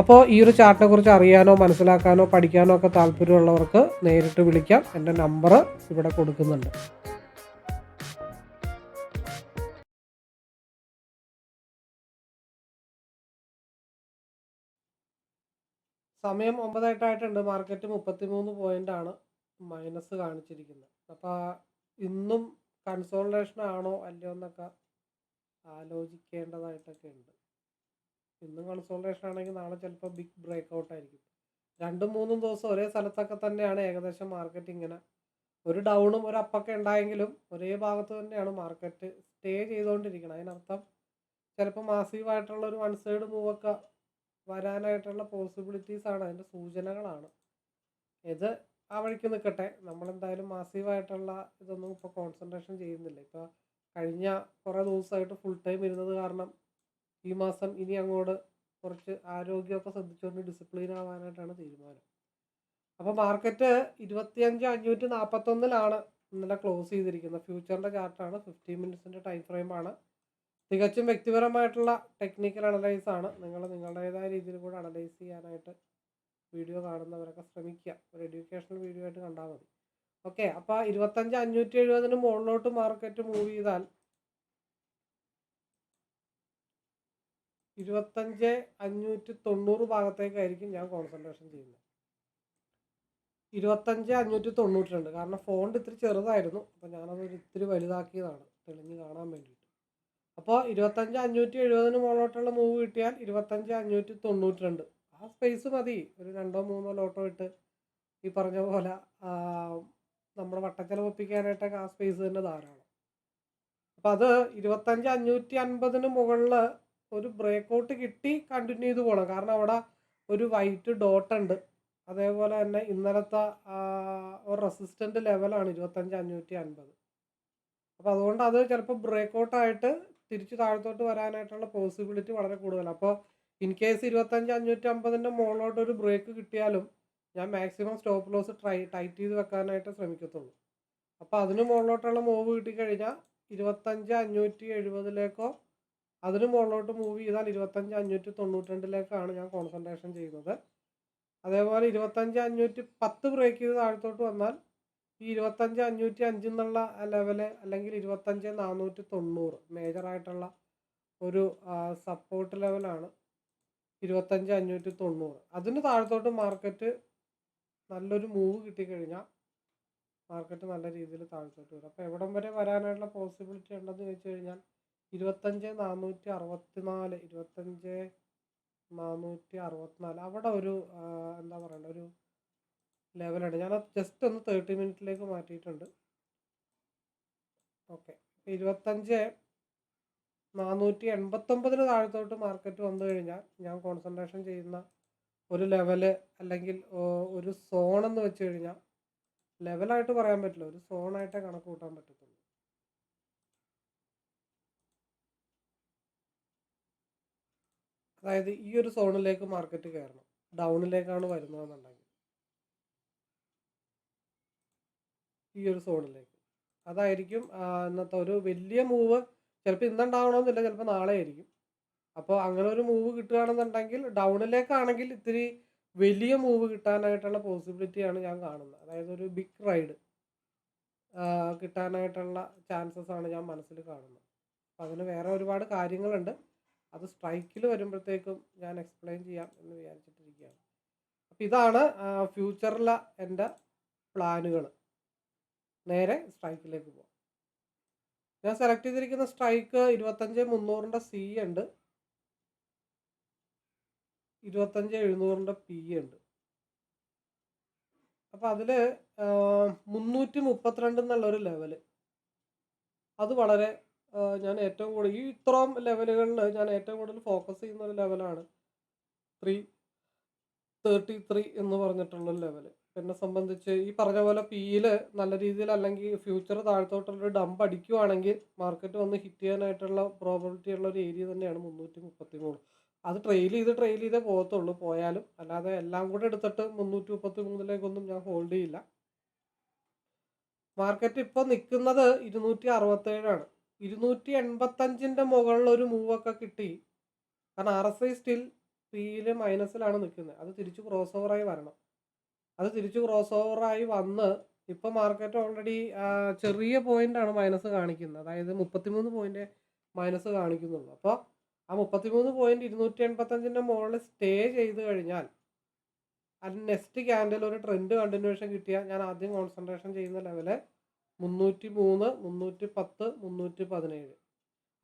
അപ്പോൾ ഈ ഒരു ചാർട്ടിനെ കുറിച്ച് അറിയാനോ മനസ്സിലാക്കാനോ പഠിക്കാനോ ഒക്കെ താല്പര്യമുള്ളവർക്ക് നേരിട്ട് വിളിക്കാം. എന്റെ നമ്പർ ഇവിടെ കൊടുക്കുന്നുണ്ട്. സമയം ഒമ്പതായിട്ടായിട്ടുണ്ട്. മാർക്കറ്റ് മുപ്പത്തിമൂന്ന് പോയിന്റ് ആണ് മൈനസ് കാണിച്ചിരിക്കുന്നത്. അപ്പോൾ ഇന്നും കൺസോൾട്ടേഷൻ ആണോ അല്ലയോ എന്നൊക്കെ ആലോചിക്കേണ്ടതായിട്ടൊക്കെ ഉണ്ട്. ഇന്നും കൺസോൾട്ടേഷൻ ആണെങ്കിൽ നാളെ ചിലപ്പോൾ ബിഗ് ബ്രേക്ക് ഔട്ട് ആയിരിക്കും. രണ്ടും മൂന്നും ദിവസം ഒരേ സ്ഥലത്തൊക്കെ തന്നെയാണ് ഏകദേശം മാർക്കറ്റ് ഇങ്ങനെ. ഒരു ഡൗണും ഒരു അപ്പൊക്കെ ഉണ്ടായെങ്കിലും ഒരേ ഭാഗത്ത് തന്നെയാണ് മാർക്കറ്റ് സ്റ്റേ ചെയ്തുകൊണ്ടിരിക്കുന്നത് അതിനർത്ഥം ചിലപ്പോൾ മാസീവായിട്ടുള്ള ഒരു വൺ സൈഡ് മൂവൊക്കെ വരാനായിട്ടുള്ള പോസിബിലിറ്റീസ് ആണ്. അതിന്റെ സൂചനകളാണ്. ഇത് ആ വഴിക്ക് നിൽക്കട്ടെ നമ്മളെന്തായാലും മാസീവായിട്ടുള്ള ഇതൊന്നും ഇപ്പോൾ കോൺസെൻട്രേഷൻ ചെയ്യുന്നില്ല. ഇപ്പോൾ കഴിഞ്ഞ കുറേ ദിവസമായിട്ട് ഫുൾ ടൈം ഇരുന്നത് കാരണം ഈ മാസം ഇനി അങ്ങോട്ട് കുറച്ച് ആരോഗ്യമൊക്കെ ശ്രദ്ധിച്ചുകൊണ്ട് ഡിസിപ്ലിൻ ആവാനായിട്ടാണ് തീരുമാനം. അപ്പോൾ മാർക്കറ്റ് ഇരുപത്തിയഞ്ച് അഞ്ഞൂറ്റി നാൽപ്പത്തൊന്നിലാണ് ഇന്നലെ ക്ലോസ് ചെയ്തിരിക്കുന്നത്. ഫ്യൂച്ചറിന്റെ ചാർട്ടാണ് ഫിഫ്റ്റീൻ മിനിറ്റ്സിന്റെ ടൈം ഫ്രെയിമാണ് തികച്ചും വ്യക്തിപരമായിട്ടുള്ള ടെക്നിക്കൽ അനലൈസ് ആണ്. നിങ്ങൾ നിങ്ങളുടേതായ രീതിയിൽ കൂടെ അനലൈസ് ചെയ്യാനായിട്ട് വീഡിയോ കാണുന്നവരൊക്കെ ശ്രമിക്കുക. ഒരു എഡ്യൂക്കേഷണൽ വീഡിയോ ആയിട്ട് കണ്ടാൽ മതി. ഓക്കെ അപ്പോൾ ഇരുപത്തഞ്ച് അഞ്ഞൂറ്റി എഴുപതിന് മുകളിലോട്ട് മാർക്കറ്റ് മൂവ് ചെയ്താൽ ഇരുപത്തഞ്ച് അഞ്ഞൂറ്റി തൊണ്ണൂറ് ഭാഗത്തേക്കായിരിക്കും ഞാൻ കോൺസെൻട്രേഷൻ ചെയ്യുന്നത്. ഇരുപത്തഞ്ച് അഞ്ഞൂറ്റി തൊണ്ണൂറ്റി രണ്ട് കാരണം ഫോണ്ട് ഇത്തിരി ചെറുതായിരുന്നു. അപ്പോൾ ഞാനത് ഇത്തിരി വലുതാക്കിയതാണ്. തെളിഞ്ഞ് കാണാൻ വേണ്ടിയിട്ട്. അപ്പോൾ ഇരുപത്തഞ്ച് അഞ്ഞൂറ്റി എഴുപതിന് മുകളിലോട്ടുള്ള മൂവ് കിട്ടിയാൽ ഇരുപത്തഞ്ച് അഞ്ഞൂറ്റി തൊണ്ണൂറ്റി രണ്ട് ആ സ്പേസ് മതി. ഒരു രണ്ടോ മൂന്നോ ലോട്ടോ ഇട്ട് ഈ പറഞ്ഞ പോലെ നമ്മുടെ വട്ടച്ചെലവ് ഒപ്പിക്കാനായിട്ടൊക്കെ ആ സ്പേസ് തന്നെ ധാരാളം. അപ്പോൾ അത് ഇരുപത്തഞ്ച് അഞ്ഞൂറ്റി അൻപതിന് മുകളിൽ ഒരു ബ്രേക്ക് ഔട്ട് കിട്ടി കണ്ടിന്യൂ ചെയ്ത് പോകണം കാരണം അവിടെ ഒരു വൈറ്റ് ഡോട്ട് ഉണ്ട്. അതേപോലെ തന്നെ ഇന്നലത്തെ ഒരു റെസിസ്റ്റന്റ് ലെവലാണ് ഇരുപത്തഞ്ച് അഞ്ഞൂറ്റി അൻപത്. അപ്പോൾ അതുകൊണ്ട് അത് ചിലപ്പോൾ ബ്രേക്ക് ഔട്ട് ആയിട്ട് തിരിച്ച് താഴത്തോട്ട് വരാനായിട്ടുള്ള പോസിബിലിറ്റി വളരെ കൂടുതലാണ്. അപ്പോൾ ഇൻ കേസ് ഇരുപത്തഞ്ച് അഞ്ഞൂറ്റി അമ്പതിന്റെ മുകളിലോട്ട് ഒരു ബ്രേക്ക് കിട്ടിയാലും ഞാൻ maximum stop loss try tight ചെയ്ത് വെക്കാനായിട്ട് ശ്രമിക്കത്തുള്ളൂ. അപ്പോൾ അതിന് മുകളിലോട്ടുള്ള മൂവ് കിട്ടിക്കഴിഞ്ഞാൽ ഇരുപത്തഞ്ച് അഞ്ഞൂറ്റി എഴുപതിലേക്കോ അതിന് മുകളിലോട്ട് മൂവ് ചെയ്താൽ ഇരുപത്തഞ്ച് അഞ്ഞൂറ്റി തൊണ്ണൂറ്റി രണ്ടിലേക്കാണ് ഞാൻ കോൺസെൻട്രേഷൻ ചെയ്യുന്നത്. അതേപോലെ ഇരുപത്തഞ്ച് അഞ്ഞൂറ്റി പത്ത് ബ്രേക്ക് ചെയ്ത് താഴത്തോട്ട് വന്നാൽ ഈ ഇരുപത്തഞ്ച് അഞ്ഞൂറ്റി അഞ്ച് എന്നുള്ള ലെവൽ അല്ലെങ്കിൽ ഇരുപത്തഞ്ച് നാനൂറ്റി തൊണ്ണൂറ് മേജറായിട്ടുള്ള ഒരു സപ്പോർട്ട് ലെവലാണ് ഇരുപത്തഞ്ച് അഞ്ഞൂറ്റി തൊണ്ണൂറ്. അതിന് താഴത്തോട്ട് മാർക്കറ്റ് നല്ലൊരു മൂവ് കിട്ടിക്കഴിഞ്ഞാൽ മാർക്കറ്റ് നല്ല രീതിയിൽ താഴത്തോട്ട് വരും. അപ്പോൾ എവിടം വരെ വരാനായിട്ടുള്ള പോസിബിലിറ്റി ഉണ്ടെന്ന് ചോദിച്ചു കഴിഞ്ഞാൽ ഇരുപത്തഞ്ച് നാനൂറ്റി അറുപത്തിനാല് ഇരുപത്തഞ്ച് നാനൂറ്റി അറുപത്തിനാല്. അവിടെ ഒരു എന്താ പറയണ്ട ഒരു ലെവലുണ്ട് ഞാൻ ജസ്റ്റ് ഒന്ന് തേർട്ടി മിനിറ്റിലേക്ക് മാറ്റിയിട്ടുണ്ട്. ഓക്കെ ഇരുപത്തഞ്ച് നാനൂറ്റി എൺപത്തൊമ്പതിന് താഴത്തോട്ട് മാർക്കറ്റ് വന്നു കഴിഞ്ഞാൽ ഞാൻ കോൺസെൻട്രേഷൻ ചെയ്യുന്ന ഒരു ലെവൽ അല്ലെങ്കിൽ ഒരു സോൺ എന്ന് വെച്ച് കഴിഞ്ഞാൽ ലെവലായിട്ട് പറയാൻ പറ്റില്ല. ഒരു സോണായിട്ടേ കണക്ക് കൂട്ടാൻ പറ്റത്തുള്ളൂ. അതായത് ഈ ഒരു സോണിലേക്ക് മാർക്കറ്റ് കയറണം. ഡൗണിലേക്കാണ് വരുന്നതെന്നുണ്ടെങ്കിൽ. ഈ ഒരു സോണിലേക്ക്. അതായിരിക്കും ഇന്നത്തെ ഒരു വലിയ മൂവ് ചിലപ്പോൾ ഇന്നുണ്ടാവണമെന്നില്ല ചിലപ്പോൾ നാളെ ആയിരിക്കും അപ്പോൾ അങ്ങനെ ഒരു മൂവ് കിട്ടുകയാണെന്നുണ്ടെങ്കിൽ ഡൗണിലേക്കാണെങ്കിൽ ഇത്തിരി വലിയ മൂവ് കിട്ടാനായിട്ടുള്ള പോസിബിലിറ്റിയാണ് ഞാൻ കാണുന്നത്. അതായത് ഒരു ബിഗ് റൈഡ് കിട്ടാനായിട്ടുള്ള ചാൻസസ് ആണ് ഞാൻ മനസ്സിൽ കാണുന്നത്. അപ്പം അതിന് വേറെ ഒരുപാട് കാര്യങ്ങളുണ്ട്. അത് സ്ട്രൈക്കിൽ വരുമ്പോഴത്തേക്കും ഞാൻ എക്സ്പ്ലെയിൻ ചെയ്യാം എന്ന് വിചാരിച്ചിട്ടിരിക്കുകയാണ്. അപ്പം ഇതാണ് ഫ്യൂച്ചറിലെ എന്റെ പ്ലാനുകൾ. നേരെ സ്ട്രൈക്കിലേക്ക് പോകാം ഞാൻ സെലക്ട് ചെയ്തിരിക്കുന്ന സ്ട്രൈക്ക് ഇരുപത്തഞ്ച് മുന്നൂറിന്റെ സി ഉണ്ട്. ഇരുപത്തഞ്ച് എഴുന്നൂറിന്റെ പി ഉണ്ട്. അപ്പോൾ അതിൽ മുന്നൂറ്റി മുപ്പത്തിരണ്ട് എന്നുള്ളൊരു ലെവൽ അത് വളരെ ഞാൻ ഏറ്റവും കൂടുതൽ ഈ ഇത്രയും ലെവലുകളിൽ ഞാൻ ഏറ്റവും കൂടുതൽ ഫോക്കസ് ചെയ്യുന്ന ഒരു ലെവലാണ് ത്രീ തേർട്ടി ത്രീ എന്ന് പറഞ്ഞിട്ടുള്ള ലെവൽ എന്നെ സംബന്ധിച്ച് ഈ പറഞ്ഞ പോലെ പിയിൽ നല്ല രീതിയിൽ അല്ലെങ്കിൽ ഫ്യൂച്ചർ താഴത്തോട്ടുള്ളൊരു ഡംപ് അടിക്കുവാണെങ്കിൽ മാർക്കറ്റ് വന്ന് ഹിറ്റ് ചെയ്യാനായിട്ടുള്ള പ്രോബിലിറ്റി ഉള്ള ഒരു ഏരിയ തന്നെയാണ് മുന്നൂറ്റി മുപ്പത്തി മൂന്ന് അത് ട്രെയിൽ ചെയ്ത് ട്രെയിൽ ചെയ്തേ പോകത്തുള്ളൂ പോയാലും. അല്ലാതെ എല്ലാം കൂടെ എടുത്തിട്ട് മുന്നൂറ്റി മുപ്പത്തി മൂന്നിലേക്കൊന്നും ഞാൻ ഹോൾഡ് ചെയ്യില്ല. മാർക്കറ്റ് ഇപ്പോൾ നിൽക്കുന്നത് ഇരുന്നൂറ്റി അറുപത്തേഴാണ്. ഇരുന്നൂറ്റി എൺപത്തഞ്ചിന്റെ മുകളിൽ ഒരു മൂവൊക്കെ കിട്ടി. കാരണം ആർ എസ് ഐ സ്റ്റിൽ പിയിൽ മൈനസിലാണ് നിൽക്കുന്നത്. അത് തിരിച്ച് ക്രോസ് ഓവറായി വരണം. അത് തിരിച്ച് ക്രോസ് ഓവറായി വന്ന് ഇപ്പോൾ മാർക്കറ്റ് ഓൾറെഡി ചെറിയ പോയിന്റാണ് മൈനസ് കാണിക്കുന്നത്. അതായത് മുപ്പത്തിമൂന്ന് പോയിന്റ് മൈനസ് കാണിക്കുന്നുള്ളൂ. അപ്പോൾ ആ മുപ്പത്തിമൂന്ന് പോയിന്റ് ഇരുന്നൂറ്റി എൺപത്തഞ്ചിന്റെ മുകളിൽ സ്റ്റേ ചെയ്ത് കഴിഞ്ഞാൽ അതിന് നെക്സ്റ്റ് ക്യാൻഡിൽ ഒരു ട്രെൻഡ് കണ്ടിന്യൂഷൻ കിട്ടിയാൽ ഞാൻ ആദ്യം കോൺസെൻട്രേഷൻ ചെയ്യുന്ന ലെവൽ മുന്നൂറ്റി മൂന്ന് മുന്നൂറ്റി പത്ത് മുന്നൂറ്റി പതിനേഴ്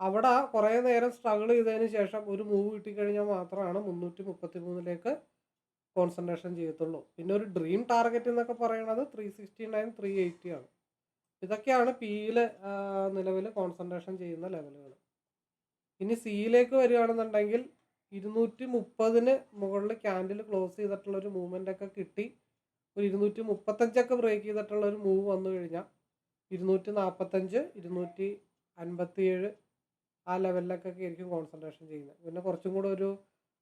അവിടെ കുറേ നേരം സ്ട്രഗിൾ ചെയ്തതിന് ശേഷം ഒരു മൂവ് കിട്ടിക്കഴിഞ്ഞാൽ മാത്രമാണ് മുന്നൂറ്റി മുപ്പത്തി മൂന്നിലേക്ക് കോൺസെൻട്രേഷൻ ചെയ്യത്തുള്ളൂ. പിന്നെ ഒരു ഡ്രീം ടാർഗറ്റ് എന്നൊക്കെ പറയുന്നത് three sixty nine three eighty ആണ്. ഇതൊക്കെയാണ് പിയിൽ നിലവിൽ കോൺസെൻട്രേഷൻ ചെയ്യുന്ന ലെവലുകൾ ഇനി സിയിലേക്ക് വരികയാണെന്നുണ്ടെങ്കിൽ ഇരുന്നൂറ്റി മുപ്പതിന് മുകളിൽ ക്യാൻഡിൽ ക്ലോസ് ചെയ്തിട്ടുള്ള ഒരു മൂവ്മെന്റ് ഒക്കെ കിട്ടി. ഒരു ഇരുന്നൂറ്റി മുപ്പത്തഞ്ചൊക്കെ ബ്രേക്ക് ചെയ്തിട്ടുള്ള ഒരു മൂവ് വന്നു കഴിഞ്ഞാൽ ഇരുന്നൂറ്റി നാൽപ്പത്തഞ്ച് ഇരുന്നൂറ്റി അൻപത്തിയേഴ് ആ ലെവലിലൊക്കെ ആയിരിക്കും കോൺസെൻട്രേഷൻ ചെയ്യുന്നത്. പിന്നെ കുറച്ചും കൂടെ ഒരു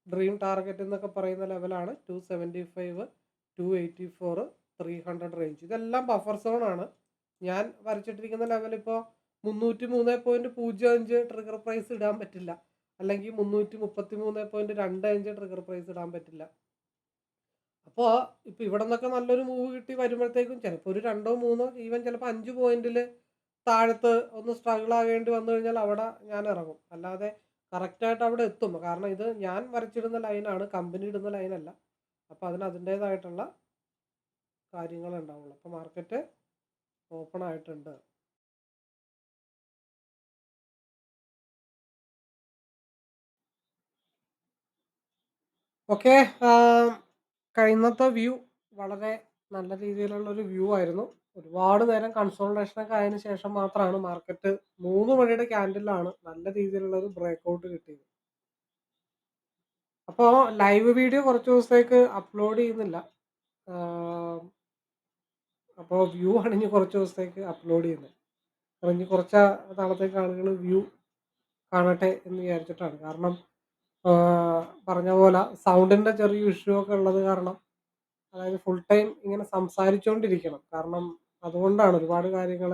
ഡ്രീം ടാർഗറ്റ് എന്നൊക്കെ പറയുന്ന ലെവലാണ്. Two seventy five two eighty four three hundred range ഇതെല്ലാം ബഫർ സോൺ ആണ്. ഞാൻ വരച്ചിട്ടിരിക്കുന്ന ലെവൽ ഇപ്പോൾ മുന്നൂറ്റി മൂന്ന് പോയിന്റ് പൂജ്യം അഞ്ച് ട്രിഗർ പ്രൈസ് ഇടാൻ പറ്റില്ല. അല്ലെങ്കിൽ മുന്നൂറ്റി മുപ്പത്തി മൂന്ന് പോയിന്റ് രണ്ട് അഞ്ച് ട്രിഗർ പ്രൈസ് ഇടാൻ പറ്റില്ല. അപ്പോൾ ഇപ്പോൾ ഇവിടെ നിന്നൊക്കെ നല്ലൊരു മൂവ് കിട്ടി വരുമ്പോഴത്തേക്കും ചിലപ്പോൾ ഒരു രണ്ടോ മൂന്നോ ഈവൻ ചിലപ്പോൾ അഞ്ച് പോയിന്റിൽ താഴത്ത് ഒന്ന് സ്ട്രഗിൾ ആകേണ്ടി വന്നു കഴിഞ്ഞാൽ അവിടെ ഞാൻ ഇറങ്ങും. അല്ലാതെ കറക്റ്റായിട്ട് അവിടെ എത്തും. കാരണം ഇത് ഞാൻ വരച്ചിടുന്ന ലൈനാണ് കമ്പനി ഇടുന്ന ലൈനല്ല അപ്പോൾ അതിന് അതിന്റേതായിട്ടുള്ള കാര്യങ്ങൾ ഉണ്ടാവുള്ളൂ. അപ്പോൾ മാർക്കറ്റ് ഓപ്പൺ ആയിട്ടുണ്ട്. ഓക്കെ കഴിയുന്നത്തെ വ്യൂ വളരെ നല്ല രീതിയിലുള്ള ഒരു വ്യൂ ആയിരുന്നു. ഒരുപാട് നേരം കൺസോൾട്ടേഷൻ ഒക്കെ ആയതിനു ശേഷം മാത്രമാണ് മാർക്കറ്റ് മൂന്ന് മണിയുടെ ക്യാൻഡിലാണ് നല്ല രീതിയിലുള്ള ഒരു ബ്രേക്ക് ഔട്ട് കിട്ടിയത്. അപ്പോൾ ലൈവ് വീഡിയോ കുറച്ച് ദിവസത്തേക്ക് അപ്ലോഡ് ചെയ്യുന്നില്ല. അപ്പോൾ വ്യൂ ആണ് കുറച്ച് ദിവസത്തേക്ക് അപ്ലോഡ് ചെയ്യുന്നത്. കാരണം കുറച്ച് നാളത്തേക്ക് ആളുകൾ വ്യൂ കാണട്ടെ എന്ന് വിചാരിച്ചിട്ടാണ്. കാരണം പറഞ്ഞ പോലെ സൗണ്ടിന്റെ ചെറിയ ഇഷ്യൂ ഒക്കെ ഉള്ളത് കാരണം അതായത് ഫുൾ ടൈം ഇങ്ങനെ സംസാരിച്ചുകൊണ്ടിരിക്കണം കാരണം അതുകൊണ്ടാണ് ഒരുപാട് കാര്യങ്ങൾ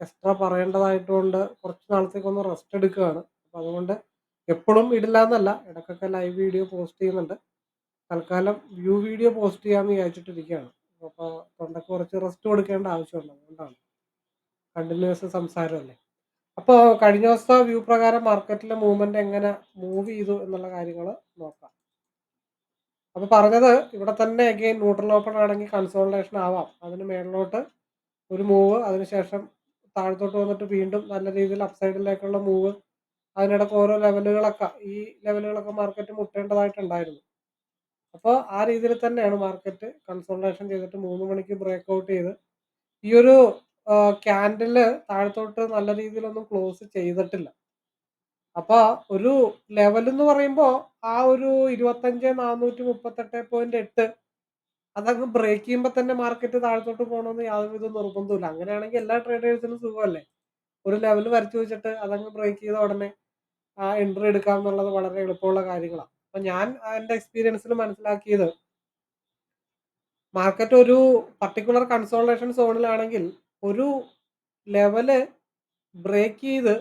എക്സ്ട്രാ പറയേണ്ടതായിട്ടുകൊണ്ട് കുറച്ച് നാളത്തേക്കൊന്ന് റെസ്റ്റ് എടുക്കുകയാണ്. അപ്പോൾ അതുകൊണ്ട് എപ്പോഴും ഇടില്ല എന്നല്ല ഇടയ്ക്കൊക്കെ ലൈവ് വീഡിയോ പോസ്റ്റ് ചെയ്യുന്നുണ്ട്. തൽക്കാലം വ്യൂ വീഡിയോ പോസ്റ്റ് ചെയ്യാമെന്ന് വിചാരിച്ചിട്ടിരിക്കുകയാണ്. അപ്പോൾ തൊണ്ടയ്ക്ക് കുറച്ച് റെസ്റ്റ് കൊടുക്കേണ്ട ആവശ്യമുണ്ട് അതുകൊണ്ടാണ് കണ്ടിന്യൂസ് സംസാരമല്ലേ? അപ്പോൾ കഴിഞ്ഞ ദിവസത്തെ വ്യൂ പ്രകാരം മാർക്കറ്റിലെ മൂവ്മെന്റ് എങ്ങനെ മൂവ് ചെയ്തു എന്നുള്ള കാര്യങ്ങൾ നോക്കാം. അപ്പോൾ പറഞ്ഞത് ഇവിടെ തന്നെ അഗെയിൻ ന്യൂട്രൽ ഓപ്പൺ ആണെങ്കിൽ കൺസോൾട്ടേഷൻ ആവാം. അതിന് മേളിലോട്ട് ഒരു മൂവ് അതിനുശേഷം താഴത്തോട്ട് വന്നിട്ട് വീണ്ടും നല്ല രീതിയിൽ അപ്സൈഡിലേക്കുള്ള മൂവ്. അതിനിടയ്ക്ക് ഓരോ ലെവലുകളൊക്കെ ഈ ലെവലുകളൊക്കെ മാർക്കറ്റ് മുട്ടേണ്ടതായിട്ടുണ്ടായിരുന്നു. അപ്പോൾ ആ രീതിയിൽ തന്നെയാണ് മാർക്കറ്റ് കൺസോൾട്ടേഷൻ ചെയ്തിട്ട് മൂന്ന് മണിക്ക് ബ്രേക്ക് ഔട്ട് ചെയ്ത്. ഈ ഒരു ക്യാൻഡിൽ താഴത്തോട്ട് നല്ല രീതിയിലൊന്നും ക്ലോസ് ചെയ്തിട്ടില്ല. അപ്പൊ ഒരു ലെവൽ എന്ന് പറയുമ്പോൾ ആ ഒരു ഇരുപത്തഞ്ച് നാനൂറ്റി മുപ്പത്തെട്ട് പോയിന്റ് എട്ട് അതങ്ങ് ബ്രേക്ക് ചെയ്യുമ്പോൾ തന്നെ മാർക്കറ്റ് താഴത്തോട്ട് പോകണമെന്ന് യാതൊരുവിധ നിർബന്ധമില്ല അങ്ങനെയാണെങ്കിൽ എല്ലാ ട്രേഡേഴ്സിനും സുഖമല്ലേ? ഒരു ലെവൽ വരച്ചു വെച്ചിട്ട് അതങ്ങ് ബ്രേക്ക് ചെയ്ത ഉടനെ എൻട്രി എടുക്കാം എന്നുള്ളത് വളരെ എളുപ്പമുള്ള കാര്യങ്ങളാണ് അപ്പൊ ഞാൻ എന്റെ എക്സ്പീരിയൻസിൽ മനസ്സിലാക്കിയത് മാർക്കറ്റ് ഒരു പർട്ടിക്കുലർ കൺസോൾട്ടേഷൻ സോണിലാണെങ്കിൽ ഒരു ലെവൽ ബ്രേക്ക് ചെയ്ത്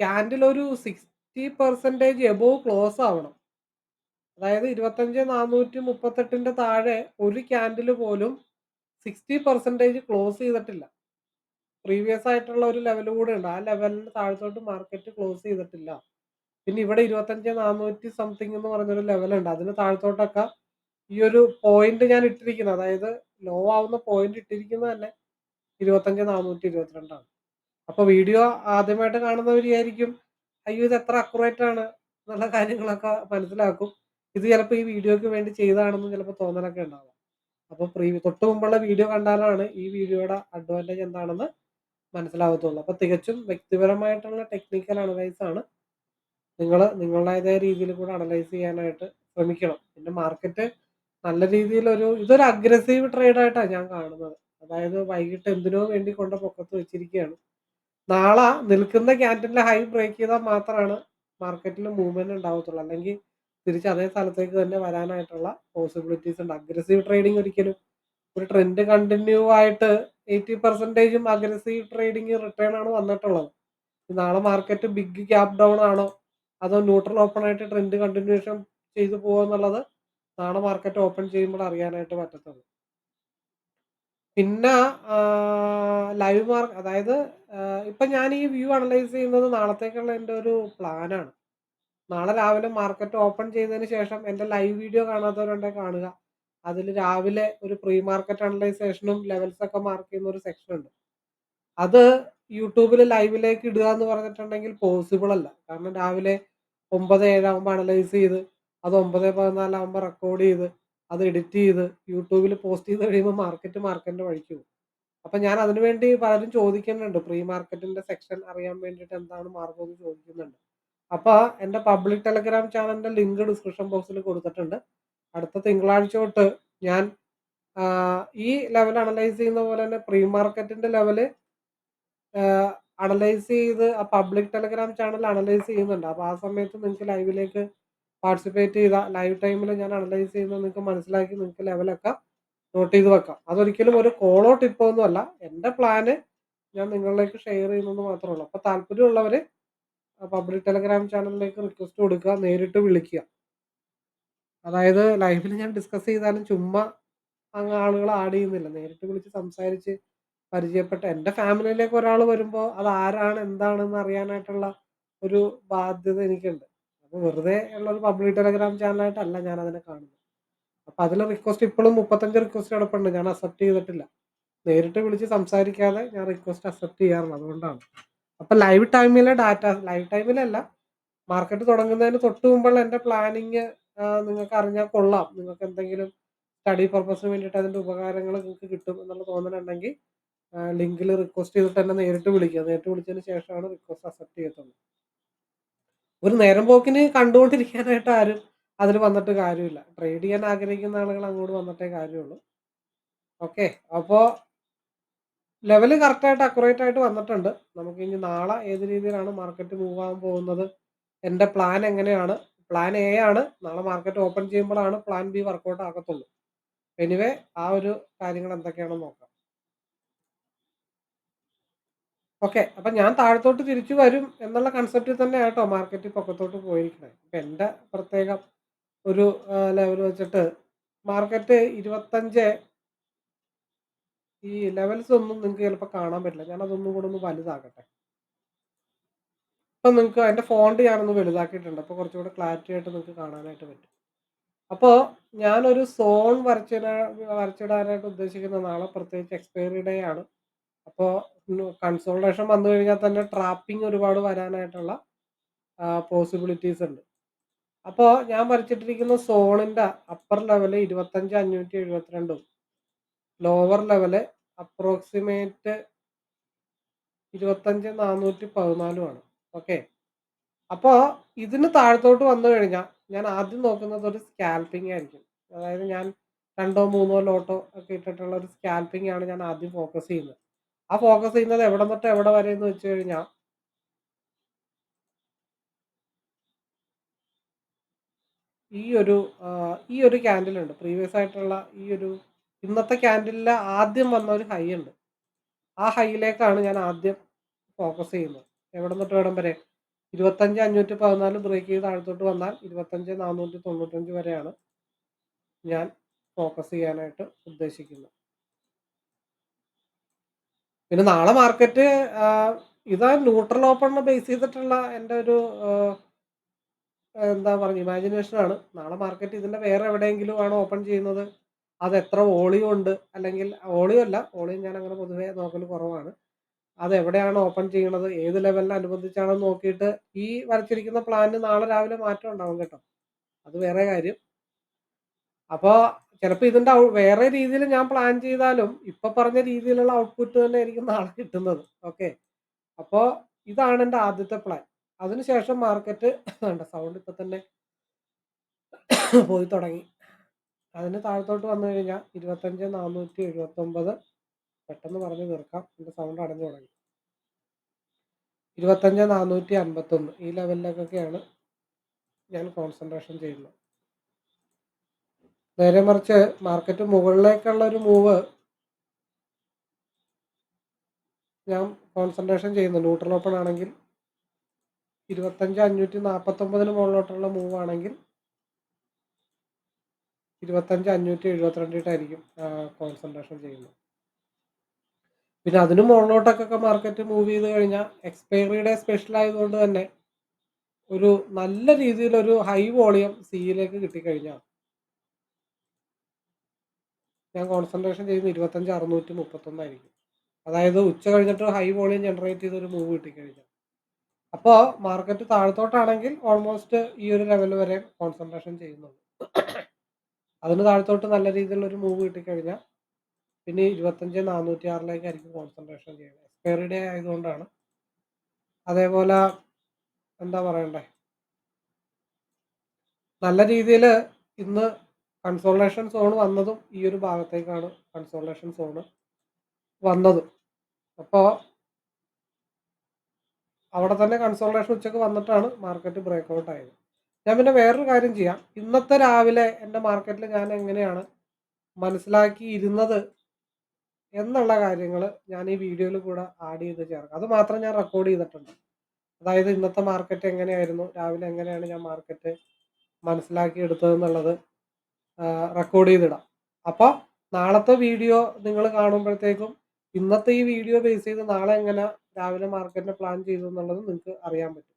ക്യാൻഡിൽ ഒരു സിക്സ്റ്റി പെർസെന്റേജ് എബോവ് ക്ലോസ് ആവണം. അതായത് ഇരുപത്തഞ്ച് നാനൂറ്റി മുപ്പത്തെട്ടിന്റെ താഴെ ഒരു ക്യാൻഡിൽ പോലും സിക്സ്റ്റി പെർസെന്റേജ് ക്ലോസ് ചെയ്തിട്ടില്ല. പ്രീവിയസ് ആയിട്ടുള്ള ഒരു ലെവൽ കൂടെ ഉണ്ട്. ആ ലെവലിന് താഴത്തോട്ട് മാർക്കറ്റ് ക്ലോസ് ചെയ്തിട്ടില്ല. പിന്നെ ഇവിടെ ഇരുപത്തഞ്ച് നാനൂറ്റി സംതിങ് എന്ന് പറഞ്ഞൊരു ലെവലുണ്ട്. അതിന് താഴത്തോട്ടൊക്കെ ഈ ഒരു പോയിന്റ് ഞാൻ ഇട്ടിരിക്കുന്നത്. അതായത് ലോ ആവുന്ന പോയിന്റ് ഇട്ടിരിക്കുന്നത് തന്നെ ഇരുപത്തഞ്ച് നാനൂറ്റി ഇരുപത്തിരണ്ടാണ്. അപ്പൊ വീഡിയോ ആദ്യമായിട്ട് കാണുന്നവർ വിചാരിക്കും അയ്യോ ഇത് എത്ര അക്യുറേറ്റ് ആണ് എന്നുള്ള കാര്യങ്ങളൊക്കെ മനസ്സിലാക്കും. ഇത് ചിലപ്പോൾ ഈ വീഡിയോക്ക് വേണ്ടി ചെയ്തതാണെന്ന് ചിലപ്പോൾ തോന്നലൊക്കെ ഉണ്ടാവാം. അപ്പോൾ പ്രീ തൊട്ട് മുമ്പുള്ള വീഡിയോ കണ്ടാലാണ് ഈ വീഡിയോയുടെ അഡ്വാന്റേജ് എന്താണെന്ന് മനസ്സിലാവത്തുള്ളൂ. അപ്പോൾ തികച്ചും വ്യക്തിപരമായിട്ടുള്ള ടെക്നിക്കൽ അനലൈസ് ആണ്. നിങ്ങൾ നിങ്ങളുടേതായ രീതിയിൽ കൂടെ അനലൈസ് ചെയ്യാനായിട്ട് ശ്രമിക്കണം. പിന്നെ മാർക്കറ്റ് നല്ല രീതിയിൽ ഒരു ഇതൊരു അഗ്രസീവ് ട്രേഡ് ആയിട്ടാണ് ഞാൻ കാണുന്നത്. അതായത് വൈകിട്ട് എന്തിനോ വേണ്ടി കൊണ്ട പൊക്കത്ത് വെച്ചിരിക്കുകയാണ് നാളെ നിൽക്കുന്ന ക്യാന്റീനിലെ ഹൈ ബ്രേക്ക് ചെയ്താൽ മാത്രമാണ് മാർക്കറ്റിൽ മൂവ്മെന്റ് ഉണ്ടാവത്തുള്ളൂ. അല്ലെങ്കിൽ തിരിച്ച് അതേ സ്ഥലത്തേക്ക് തന്നെ വരാനായിട്ടുള്ള പോസിബിലിറ്റീസ് ഉണ്ട്. അഗ്രസീവ് ട്രേഡിംഗ് ഒരിക്കലും ഒരു ട്രെൻഡ് കണ്ടിന്യൂ ആയിട്ട് എയ്റ്റി പെർസെന്റേജും അഗ്രസീവ് ട്രേഡിംഗ് റിട്ടേൺ ആണ് വന്നിട്ടുള്ളത്. നാളെ മാർക്കറ്റ് ബിഗ് ക്യാപ് ഡൗൺ ആണോ? അതോ ന്യൂട്രൽ ഓപ്പൺ ആയിട്ട് ട്രെൻഡ് കണ്ടിന്യൂഷൻ ചെയ്തു പോകുമെന്നുള്ളത് നാളെ മാർക്കറ്റ് ഓപ്പൺ ചെയ്യുമ്പോൾ അറിയാനായിട്ട് പറ്റത്തുള്ളൂ. പിന്നെ ലൈവ് മാർക്ക് അതായത് ഇപ്പം ഞാൻ ഈ വ്യൂ അനലൈസ് ചെയ്യുന്നത് നാളത്തേക്കുള്ള എന്റെ ഒരു പ്ലാനാണ് നാളെ രാവിലെ മാർക്കറ്റ് ഓപ്പൺ ചെയ്തതിന് ശേഷം എന്റെ ലൈവ് വീഡിയോ കാണാത്തവരുണ്ടെ കാണുക. അതിൽ രാവിലെ ഒരു പ്രീ മാർക്കറ്റ് അനലൈസേഷനും ലെവൽസ് ഒക്കെ മാർക്ക് ചെയ്യുന്ന ഒരു സെക്ഷൻ ഉണ്ട്. അത് യൂട്യൂബിൽ ലൈവിലേക്ക് ഇടുക എന്ന് പറഞ്ഞിട്ടുണ്ടെങ്കിൽ പോസിബിൾ അല്ല. കാരണം രാവിലെ ഒമ്പത് ഏഴാകുമ്പോൾ അനലൈസ് ചെയ്ത് അത് ഒമ്പത് പതിനാലാകുമ്പോൾ റെക്കോർഡ് ചെയ്ത് അത് എഡിറ്റ് ചെയ്ത് യൂട്യൂബിൽ പോസ്റ്റ് ചെയ്ത് കഴിയുമ്പോൾ മാർക്കറ്റ് മാർക്കറ്റിന്റെ വഴിക്ക് പോകും. അപ്പം ഞാൻ അതിനു വേണ്ടി പലരും ചോദിക്കുന്നുണ്ട്. പ്രീ മാർക്കറ്റിന്റെ സെക്ഷൻ അറിയാൻ വേണ്ടിയിട്ട് എന്താണ് മാർഗം എന്ന് ചോദിക്കുന്നുണ്ട്. അപ്പോൾ എന്റെ പബ്ലിക് ടെലഗ്രാം ചാനലിന്റെ ലിങ്ക് ഡിസ്ക്രിപ്ഷൻ ബോക്സിൽ കൊടുത്തിട്ടുണ്ട്. അടുത്ത തിങ്കളാഴ്ച തൊട്ട് ഞാൻ ഈ ലെവൽ അനലൈസ് ചെയ്യുന്ന പോലെ തന്നെ പ്രീ മാർക്കറ്റിന്റെ ലെവൽ അനലൈസ് ചെയ്ത് ആ പബ്ലിക് ടെലഗ്രാം ചാനൽ അനലൈസ് ചെയ്യുന്നുണ്ട്. അപ്പോൾ ആ സമയത്ത് നിങ്ങൾക്ക് ലൈവിലേക്ക് പാർട്ടിസിപ്പേറ്റ് ചെയ്ത ലൈവ് ടൈമിൽ ഞാൻ അനലൈസ് ചെയ്യുന്നത് നിങ്ങൾക്ക് മനസ്സിലാക്കി നിങ്ങൾക്ക് ലെവലൊക്കെ നോട്ട് ചെയ്ത് വെക്കാം. അതൊരിക്കലും ഒരു കോളോ ടിപ്പോ ഒന്നും അല്ല. എന്റെ പ്ലാന് ഞാൻ നിങ്ങളിലേക്ക് ഷെയർ ചെയ്യുന്നത് മാത്രമേ ഉള്ളൂ. അപ്പോൾ താല്പര്യമുള്ളവർ പബ്ലിക് ടെലഗ്രാം ചാനലിലേക്ക് റിക്വസ്റ്റ് കൊടുക്കുക നേരിട്ട് വിളിക്കുക. അതായത് ലൈഫിൽ ഞാൻ ഡിസ്കസ് ചെയ്താലും ചുമ്മാ അങ്ങ് ആളുകൾ ആഡ് ചെയ്യുന്നില്ല. നേരിട്ട് വിളിച്ച് സംസാരിച്ച് പരിചയപ്പെട്ട എന്റെ ഫാമിലിയിലേക്ക് ഒരാൾ വരുമ്പോൾ അത് ആരാണ് എന്താണെന്ന് അറിയാനായിട്ടുള്ള ഒരു ബാധ്യത എനിക്കുണ്ട്. അപ്പോൾ വെറുതെ ഉള്ള ഒരു പബ്ലിക് ടെലഗ്രാം ചാനലായിട്ടല്ല ഞാൻ അതിനെ കാണുന്നത്. അപ്പോൾ അതിൽ റിക്വസ്റ്റ് ഇപ്പോഴും മുപ്പത്തഞ്ച് റിക്വസ്റ്റ് കിടപ്പുണ്ട് ഞാൻ അക്സെപ്റ്റ് ചെയ്തിട്ടില്ല. നേരിട്ട് വിളിച്ച് സംസാരിക്കാതെ ഞാൻ റിക്വസ്റ്റ് അക്സെപ്റ്റ് ചെയ്യാറില്ല അതുകൊണ്ടാണ്. അപ്പോൾ ലൈവ് ടൈമിലെ ഡാറ്റ ലൈവ് ടൈമിലല്ല മാർക്കറ്റ് തുടങ്ങുന്നതിന് തൊട്ട് മുമ്പുള്ള എന്റെ പ്ലാനിങ് നിങ്ങൾക്ക് അറിഞ്ഞാൽ കൊള്ളാം. നിങ്ങൾക്ക് എന്തെങ്കിലും സ്റ്റഡി പർപ്പസിന് വേണ്ടിയിട്ട് അതിന്റെ ഉപകാരങ്ങൾ നിങ്ങൾക്ക് കിട്ടും എന്നുള്ള തോന്നലുണ്ടെങ്കിൽ ലിങ്കിൽ റിക്വസ്റ്റ് ചെയ്തിട്ട് തന്നെ നേരിട്ട് വിളിക്കുക. നേരിട്ട് വിളിച്ചതിന് ശേഷമാണ് റിക്വസ്റ്റ് അക്സെപ്റ്റ് ചെയ്യത്തുള്ളൂ. ഒരു നേരം പോക്കിന് കണ്ടുകൊണ്ടിരിക്കാനായിട്ട് ആരും അതിൽ വന്നിട്ട് കാര്യമില്ല. ട്രേഡ് ചെയ്യാൻ ആഗ്രഹിക്കുന്ന ആളുകൾ അങ്ങോട്ട് വന്നിട്ടേ കാര്യമുള്ളൂ. ഓക്കെ അപ്പോൾ ലെവൽ കറക്റ്റായിട്ട് അക്യുറേറ്റ് ആയിട്ട് വന്നിട്ടുണ്ട്. നമുക്ക് ഇനി നാളെ ഏത് രീതിയിലാണ് മാർക്കറ്റ് മൂവ് ആകാൻ പോകുന്നത്? എന്റെ പ്ലാൻ എങ്ങനെയാണ്? പ്ലാൻ എ ആണ്. നാളെ മാർക്കറ്റ് ഓപ്പൺ ചെയ്യുമ്പോഴാണ് പ്ലാൻ ബി വർക്കൗട്ട് ആകത്തുള്ളൂ. എനിവേ ആ ഒരു കാര്യങ്ങൾ എന്തൊക്കെയാണെന്ന് നോക്കാം. ഓക്കെ. അപ്പം ഞാൻ താഴത്തോട്ട് തിരിച്ചു വരും എന്നുള്ള കൺസെപ്റ്റിൽ തന്നെ ആട്ടോ മാർക്കറ്റ് പൊക്കത്തോട്ട് പോയിരിക്കുന്നത് അപ്പം എന്റെ പ്രത്യേകം ഒരു ലെവൽ വെച്ചിട്ട് മാർക്കറ്റ് ഇരുപത്തഞ്ച് ഈ ലെവൽസ് ഒന്നും നിങ്ങൾക്ക് ചിലപ്പോൾ കാണാൻ പറ്റില്ല. ഞാൻ അതൊന്നും കൂടെ ഒന്ന് വലുതാക്കട്ടെ. ഇപ്പം നിങ്ങൾക്ക് അതിന്റെ ഫോണ്ട് ഞാനൊന്ന് വലുതാക്കിയിട്ടുണ്ട്. അപ്പോൾ കുറച്ചുകൂടെ ക്ലാരിറ്റി ആയിട്ട് നിങ്ങൾക്ക് കാണാനായിട്ട് പറ്റും. അപ്പോൾ ഞാനൊരു സോൺ വരച്ചിടാൻ വരച്ചിടാനായിട്ട് ഉദ്ദേശിക്കുന്ന നാളെ പ്രത്യേകിച്ച് എക്സ്പയറി ഡേ ആണ്. അപ്പോൾ കൺസോൾട്ടേഷൻ വന്നു കഴിഞ്ഞാൽ തന്നെ ട്രാപ്പിംഗ് ഒരുപാട് വരാനായിട്ടുള്ള പോസിബിലിറ്റീസ് ഉണ്ട്. അപ്പോൾ ഞാൻ വരച്ചിട്ടിരിക്കുന്ന സോണിന്റെ അപ്പർ ലെവൽ ഇരുപത്തഞ്ച് അഞ്ഞൂറ്റി എഴുപത്തിരണ്ടും ലോവർ ലെവൽ അപ്രോക്സിമേറ്റ് ഇരുപത്തഞ്ച് നാനൂറ്റി പതിനാലുമാണ്. ഓക്കെ അപ്പോൾ ഇതിന് താഴത്തോട്ട് വന്നു കഴിഞ്ഞാൽ ഞാൻ ആദ്യം നോക്കുന്നത് ഒരു സ്കാൽപ്പിംഗ് ആയിരിക്കും. അതായത് ഞാൻ രണ്ടോ മൂന്നോ ലോട്ടോ ഒക്കെ ഇട്ടിട്ടുള്ള ഒരു സ്കാൽപ്പിംഗ് ആണ് ഞാൻ ആദ്യം ഫോക്കസ് ചെയ്യുന്നത്. ആ ഫോക്കസ് ചെയ്യുന്നത് എവിടെ തൊട്ട് എവിടെ വരെ എന്ന് വെച്ച് കഴിഞ്ഞാൽ ഈ ഒരു ഈ ഒരു ക്യാൻഡിൽ ഉണ്ട്. പ്രീവിയസ് ആയിട്ടുള്ള ഈ ഒരു ഇന്നത്തെ ക്യാൻഡിലിൽ ആദ്യം വന്ന ഒരു ഹൈ ഉണ്ട്. ആ ഹൈയിലേക്കാണ് ഞാൻ ആദ്യം ഫോക്കസ് ചെയ്യുന്നത്. എവിടെ തൊട്ട് എവിടം വരെ. ഇരുപത്തഞ്ച് അഞ്ഞൂറ്റി പതിനാല് ബ്രേക്ക് ചെയ്ത് താഴത്തോട്ട് വന്നാൽ ഇരുപത്തഞ്ച് നാനൂറ്റി തൊണ്ണൂറ്റഞ്ച് വരെയാണ് ഞാൻ ഫോക്കസ് ചെയ്യാനായിട്ട് ഉദ്ദേശിക്കുന്നത്. പിന്നെ നാളെ മാർക്കറ്റ് ഇതാ ന്യൂട്രൽ ഓപ്പണിനെ ബേസ് ചെയ്തിട്ടുള്ള എന്റെ ഒരു എന്താ പറയുക ഇമാജിനേഷനാണ്. നാളെ മാർക്കറ്റ് ഇതിന്റെ വേറെ എവിടെയെങ്കിലും ആണ് ഓപ്പൺ ചെയ്യുന്നത്. അത് എത്ര വോളിയം ഉണ്ട്? അല്ലെങ്കിൽ വോളിയം അല്ല വോളിയം ഞാൻ അങ്ങനെ പൊതുവേ നോക്കൽ കുറവാണ്. അത് എവിടെയാണ് ഓപ്പൺ ചെയ്യണത്? ഏത് ലെവലിൽ അനുബന്ധിച്ചാണെന്ന് നോക്കിയിട്ട് ഈ വരച്ചിരിക്കുന്ന പ്ലാന് നാളെ രാവിലെ മാറ്റം ഉണ്ടാവും കേട്ടോ. അത് വേറെ കാര്യം. അപ്പോൾ ചിലപ്പോൾ ഇതിന്റെ വേറെ രീതിയിൽ ഞാൻ പ്ലാൻ ചെയ്താലും ഇപ്പൊ പറഞ്ഞ രീതിയിലുള്ള ഔട്ട്പുട്ട് തന്നെ ആയിരിക്കും നാളെ കിട്ടുന്നത്. ഓക്കെ അപ്പോൾ ഇതാണ് എന്റെ ആദ്യത്തെ പ്ലാൻ അതിനുശേഷം മാർക്കറ്റ് വേണ്ട സൗണ്ട് ഇപ്പൊ തന്നെ പോയി തുടങ്ങി. അതിന് താഴത്തോട്ട് വന്നു കഴിഞ്ഞാൽ ഇരുപത്തഞ്ച് നാനൂറ്റി എഴുപത്തൊമ്പത് പെട്ടെന്ന് പറഞ്ഞ് തീർക്കാം. എന്റെ സൗണ്ട് അടഞ്ഞു തുടങ്ങി. ഇരുപത്തഞ്ച് നാനൂറ്റി അൻപത്തൊന്ന് ഈ ലെവലിലേക്കൊക്കെയാണ് ഞാൻ കോൺസെൻട്രേഷൻ ചെയ്യുന്നത്. നേരെ മറിച്ച് മാർക്കറ്റ് മുകളിലേക്കുള്ള ഒരു മൂവ് ഞാൻ കോൺസെൻട്രേഷൻ ചെയ്യുന്നു. ന്യൂട്രൽ ഓപ്പൺ ആണെങ്കിൽ ഇരുപത്തഞ്ച് അഞ്ഞൂറ്റി നാൽപ്പത്തൊമ്പതിന് മുകളിലോട്ടുള്ള മൂവ് ആണെങ്കിൽ ഇരുപത്തഞ്ച് അഞ്ഞൂറ്റി എഴുപത്തിരണ്ടിട്ടായിരിക്കും കോൺസെൻട്രേഷൻ ചെയ്യുന്നത്. പിന്നെ അതിന് മുകളിലോട്ടൊക്കെ മാർക്കറ്റ് മൂവ് ചെയ്ത് കഴിഞ്ഞാൽ ഡേ സ്പെഷ്യൽ ആയതുകൊണ്ട് തന്നെ ഒരു നല്ല രീതിയിലൊരു ഹൈ വോളിയം സിയിലേക്ക് കിട്ടിക്കഴിഞ്ഞാൽ ഞാൻ കോൺസെൻട്രേഷൻ ചെയ്യുന്ന ഇരുപത്തഞ്ച് അറുന്നൂറ്റി മുപ്പത്തൊന്നായിരിക്കും. അതായത് ഉച്ച കഴിഞ്ഞിട്ട് ഹൈ വോളിയം ജനറേറ്റ് ചെയ്ത് ഒരു മൂവ് കിട്ടിക്കഴിഞ്ഞാൽ. അപ്പോൾ മാർക്കറ്റ് താഴത്തോട്ടാണെങ്കിൽ ഓൾമോസ്റ്റ് ഈ ഒരു ലെവൽ വരെ കോൺസെൻട്രേഷൻ ചെയ്യുന്നുണ്ട് അതിന് താഴത്തോട്ട് നല്ല രീതിയിലുള്ള ഒരു മൂവ് കിട്ടിക്കഴിഞ്ഞാൽ പിന്നെ ഇരുപത്തഞ്ച് നാനൂറ്റി ആറിലേക്കായിരിക്കും കോൺസെൻട്രേഷൻ ചെയ്യുന്നത്. എക്സ്പയറി ഡേ ആയതുകൊണ്ടാണ്. അതേപോലെ എന്താ പറയണ്ടേ? നല്ല രീതിയിൽ ഇന്ന് കൺസോളേഷൻ സോൺ വന്നതും ഈ ഒരു ഭാഗത്തേക്കാണ് കൺസോളേഷൻ സോൺ വന്നതും. അപ്പോൾ അവിടെ തന്നെ കൺസോളേഷൻ ഉച്ചയ്ക്ക് വന്നിട്ടാണ് മാർക്കറ്റ് ബ്രേക്ക് ഔട്ട് ആയത്. ഞാൻ പിന്നെ വേറൊരു കാര്യം ചെയ്യാം. ഇന്നത്തെ രാവിലെ എന്റെ മാർക്കറ്റിൽ ഞാൻ എങ്ങനെയാണ് മനസ്സിലാക്കിയിരുന്നത് എന്നുള്ള കാര്യങ്ങൾ ഞാൻ ഈ വീഡിയോയിൽ കൂടെ ആഡ് ചെയ്ത് ചേർക്കാം. അത് മാത്രം ഞാൻ റെക്കോർഡ് ചെയ്തിട്ടുണ്ട്. അതായത് ഇന്നത്തെ മാർക്കറ്റ് എങ്ങനെയായിരുന്നു? രാവിലെ എങ്ങനെയാണ് ഞാൻ മാർക്കറ്റ് മനസ്സിലാക്കിയെടുത്തത് എടുത്തതെന്നുള്ളത് റെക്കോർഡ് ചെയ്തിടാം. അപ്പോൾ നാളത്തെ വീഡിയോ നിങ്ങൾ കാണുമ്പോഴത്തേക്കും ഇന്നത്തെ ഈ വീഡിയോ ബേസ് ചെയ്ത് നാളെ എങ്ങനെ രാവിലെ മാർക്കറ്റിനെ പ്ലാൻ ചെയ്തു എന്നുള്ളത് നിങ്ങൾക്ക് അറിയാൻ പറ്റും.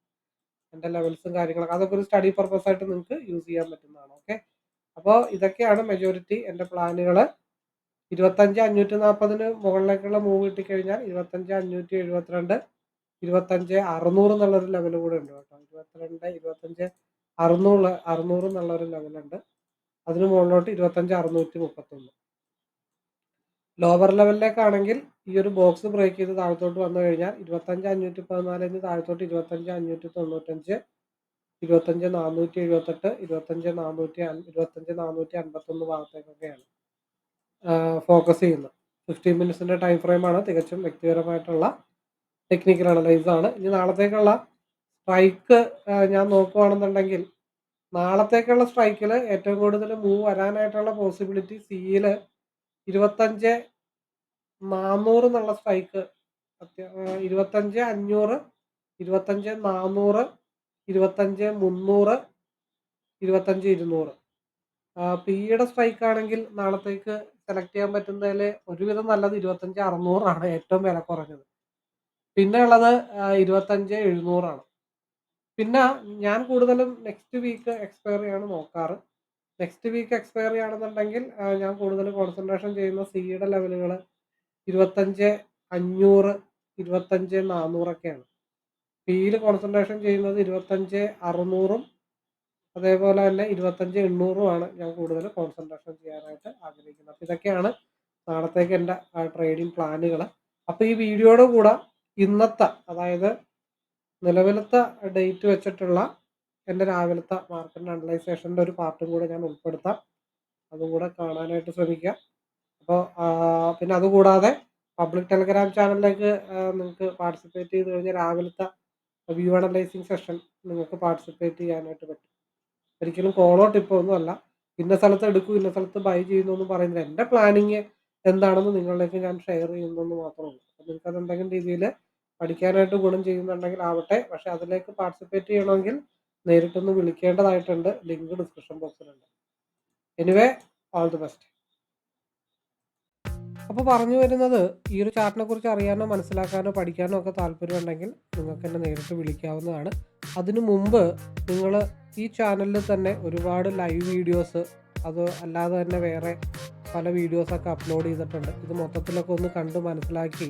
എന്റെ ലെവൽസും കാര്യങ്ങളൊക്കെ അതൊക്കെ ഒരു സ്റ്റഡി പർപ്പസ് ആയിട്ട് നിങ്ങൾക്ക് യൂസ് ചെയ്യാൻ പറ്റുന്നതാണ് ഓക്കെ അപ്പോൾ ഇതൊക്കെയാണ് മെജോറിറ്റി എന്റെ പ്ലാനുകൾ ഇരുപത്തഞ്ച് അഞ്ഞൂറ്റി നാൽപ്പതിന് മുകളിലേക്കുള്ള മൂവ് കിട്ടിക്കഴിഞ്ഞാൽ ഇരുപത്തഞ്ച് അഞ്ഞൂറ്റി എഴുപത്തിരണ്ട് ഇരുപത്തഞ്ച് അറുന്നൂറ് എന്നുള്ളൊരു ലെവൽ കൂടെ ഉണ്ട് കേട്ടോ. ഇരുപത്തിരണ്ട് ഇരുപത്തഞ്ച് അറുന്നൂറ് അറുന്നൂറ് എന്നുള്ളൊരു ലെവലുണ്ട് അതിന് മുകളിലോട്ട് ഇരുപത്തഞ്ച് അറുന്നൂറ്റി മുപ്പത്തൊന്ന്. ലോവർ ലെവലിലേക്കാണെങ്കിൽ ഈ ഒരു ബോക്സ് ബ്രേക്ക് ചെയ്ത് താഴത്തോട്ട് വന്നു കഴിഞ്ഞാൽ ഇരുപത്തഞ്ച് അഞ്ഞൂറ്റി പതിനാലിന് താഴത്തോട്ട് ഇരുപത്തഞ്ച് അഞ്ഞൂറ്റി തൊണ്ണൂറ്റഞ്ച് ഇരുപത്തഞ്ച് നാനൂറ്റി എഴുപത്തെട്ട് ഇരുപത്തഞ്ച് നാനൂറ്റി ഇരുപത്തഞ്ച് നാനൂറ്റി അൻപത്തൊന്ന് ഭാഗത്തേക്കൊക്കെയാണ് ഫോക്കസ് ചെയ്യുന്നത്. ഫിഫ്റ്റീൻ മിനിറ്റ്സിന്റെ ടൈം ഫ്രെയിമാണ് തികച്ചും വ്യക്തിപരമായിട്ടുള്ള ടെക്നിക്കൽ അനലൈസ് ആണ്. ഇനി നാളത്തേക്കുള്ള സ്ട്രൈക്ക് ഞാൻ നോക്കുകയാണെന്നുണ്ടെങ്കിൽ നാളത്തേക്കുള്ള സ്ട്രൈക്കിൽ ഏറ്റവും കൂടുതൽ മൂവ് വരാനായിട്ടുള്ള പോസിബിലിറ്റി സിയിൽ ഇരുപത്തഞ്ച് നാന്നൂറ് എന്നുള്ള സ്ട്രൈക്ക്. ഇരുപത്തഞ്ച് അഞ്ഞൂറ് ഇരുപത്തഞ്ച് നാന്നൂറ് ഇരുപത്തഞ്ച് മുന്നൂറ് ഇരുപത്തഞ്ച് ഇരുന്നൂറ്. പിയുടെ സ്ട്രൈക്ക് ആണെങ്കിൽ നാളത്തേക്ക് സെലക്ട് ചെയ്യാൻ പറ്റുന്നതിൽ ഒരുവിധം നല്ലത് ഇരുപത്തഞ്ച് അറുന്നൂറാണ് ഏറ്റവും വില കുറഞ്ഞത്. പിന്നെ ഉള്ളത് ഇരുപത്തഞ്ച് എഴുന്നൂറാണ്. പിന്നെ ഞാൻ കൂടുതലും നെക്സ്റ്റ് വീക്ക് എക്സ്പയറി ആണ് നോക്കാറ്. നെക്സ്റ്റ് വീക്ക് എക്സ്പയറി ആണെന്നുണ്ടെങ്കിൽ ഞാൻ കൂടുതൽ കോൺസെൻട്രേഷൻ ചെയ്യുന്ന സിയുടെ ലെവലുകൾ ഇരുപത്തഞ്ച് അഞ്ഞൂറ് ഇരുപത്തഞ്ച് നാനൂറൊക്കെയാണ് പിയിൽ കോൺസെൻട്രേഷൻ ചെയ്യുന്നത് ഇരുപത്തഞ്ച് അറുന്നൂറും അതേപോലെ തന്നെ ഇരുപത്തഞ്ച് എണ്ണൂറുമാണ് ഞാൻ കൂടുതൽ കോൺസെൻട്രേഷൻ ചെയ്യാനായിട്ട് ആഗ്രഹിക്കുന്നത്. അപ്പോൾ ഇതൊക്കെയാണ് നാളത്തേക്ക് എന്റെ ട്രേഡിംഗ് പ്ലാനുകൾ അപ്പോൾ ഈ വീഡിയോയുടെ കൂടെ ഇന്നത്തെ അതായത് നിലവിലത്തെ ഡേറ്റ് വെച്ചിട്ടുള്ള എന്റെ രാവിലത്തെ മാർക്കറ്റ് അനലൈസേഷന്റെ ഒരു പാർട്ടും കൂടെ ഞാൻ ഉൾപ്പെടുത്താം. അതും കൂടെ കാണാനായിട്ട് ശ്രമിക്കുക അപ്പോൾ പിന്നെ അതുകൂടാതെ പബ്ലിക് ടെലിഗ്രാം ചാനലിലേക്ക് നിങ്ങൾക്ക് പാർട്ടിസിപ്പേറ്റ് ചെയ്ത് കഴിഞ്ഞാൽ രാവിലത്തെ വ്യൂ അനലൈസിങ് സെഷൻ നിങ്ങൾക്ക് പാർട്ടിസിപ്പേറ്റ് ചെയ്യാനായിട്ട് പറ്റും. ഒരിക്കലും കോളോ ടിപ്പോ ഒന്നും അല്ല. ഇന്ന സ്ഥലത്ത് എടുക്കൂ ഇന്ന സ്ഥലത്ത് ബൈ ചെയ്യുന്നു എന്ന് പറയുന്നില്ല എന്റെ പ്ലാനിങ് എന്താണെന്ന് നിങ്ങളിലേക്ക് ഞാൻ ഷെയർ ചെയ്യുന്നു എന്ന് മാത്രമേ ഉള്ളൂ. അപ്പോൾ നിങ്ങൾക്ക് അത് എന്തെങ്കിലും രീതിയിൽ പഠിക്കാനായിട്ട് ഗുണം ചെയ്യുന്നുണ്ടെങ്കിൽ ആവട്ടെ. പക്ഷെ അതിലേക്ക് പാർട്ടിസിപ്പേറ്റ് ചെയ്യണമെങ്കിൽ നേരിട്ടൊന്ന് വിളിക്കേണ്ടതായിട്ടുണ്ട്. ലിങ്ക് ഡിസ്ക്രിപ്ഷൻ ബോക്സിലുണ്ട് എനിവേ ഓൾ ദി ബെസ്റ്റ് അപ്പോൾ പറഞ്ഞു വരുന്നത് ഈ ഒരു ചാർട്ടിനെ കുറിച്ച് അറിയാനോ മനസ്സിലാക്കാനോ പഠിക്കാനോ ഒക്കെ താല്പര്യമുണ്ടെങ്കിൽ നിങ്ങൾക്ക് എന്നെ നേരിട്ട് വിളിക്കാവുന്നതാണ്. അതിനു മുമ്പ് നിങ്ങൾ ഈ ചാനലിൽ തന്നെ ഒരുപാട് ലൈവ് വീഡിയോസ് അത് അല്ലാതെ തന്നെ വേറെ പല വീഡിയോസൊക്കെ അപ്ലോഡ് ചെയ്തിട്ടുണ്ട്. ഇത് മൊത്തത്തിലൊക്കെ ഒന്ന് കണ്ട് മനസ്സിലാക്കി